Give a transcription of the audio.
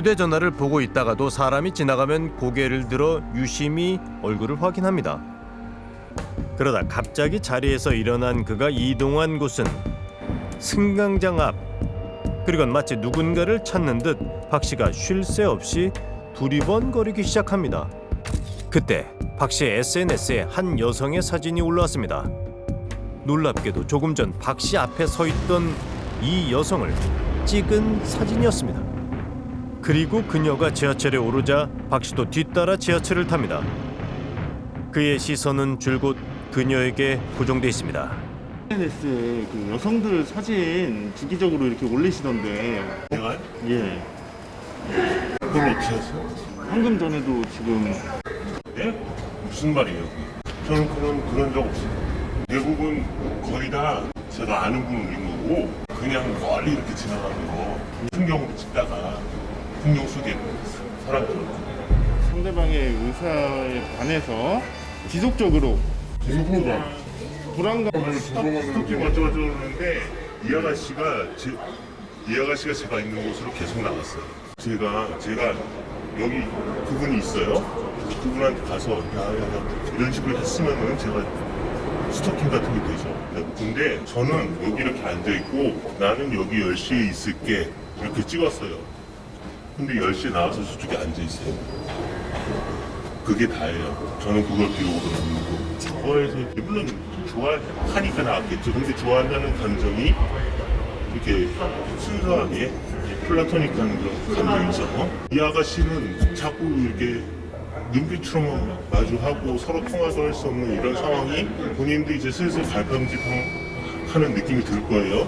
휴대전화를 보고 있다가도 사람이 지나가면 고개를 들어 유심히 얼굴을 확인합니다. 그러다 갑자기 자리에서 일어난 그가 이동한 곳은 승강장 앞. 그리곤 마치 누군가를 찾는 듯 박 씨가 쉴 새 없이 두리번거리기 시작합니다. 그때 박 씨의 SNS에 한 여성의 사진이 올라왔습니다. 놀랍게도 조금 전 박 씨 앞에 서 있던 이 여성을 찍은 사진이었습니다. 그리고 그녀가 지하철에 오르자 박 씨도 뒤따라 지하철을 탑니다. 그의 시선은 줄곧 그녀에게 고정돼 있습니다. SNS에 그 여성들 사진 주기적으로 이렇게 올리시던데 내가 예 그걸 어떻게 하세요? 방금 전에도 지금 네? 무슨 말이에요? 저는 그런 그런 적 없어요. 대부분 거의 다 제가 아는 분 올린 거고 그냥 멀리 이렇게 지나가는 거 풍경으로 찍다가 풍경 속에 사람들 상대방의 의사에 반해서 지속적으로 누구가 불안감을 스토킹 맞죠 그러는데 이 아가씨가 제, 이 아가씨가 제가 있는 곳으로 계속 나갔어요. 제가 제가 여기 그분이 있어요. 그분한테 가서 야야야 이런 식으로 했으면은 제가 스토킹 같은 게 되죠. 근데 저는 여기 이렇게 앉아 있고 나는 여기 10시에 있을게 이렇게 찍었어요. 근데 10시에 나와서 저쪽에 앉아 있어요. 그게 다예요. 저는 그걸 기록으로 남는 거. 이제 물론 좋아하니까 나왔겠죠. 근데 좋아한다는 감정이 이렇게 순수하게 플라토닉한 그런 감정이죠. 이 아가씨는 자꾸 이렇게 눈빛으로만 마주하고 서로 통화도 할 수 없는 이런 상황이 본인도 이제 슬슬 갈팡질팡하는 느낌이 들 거예요.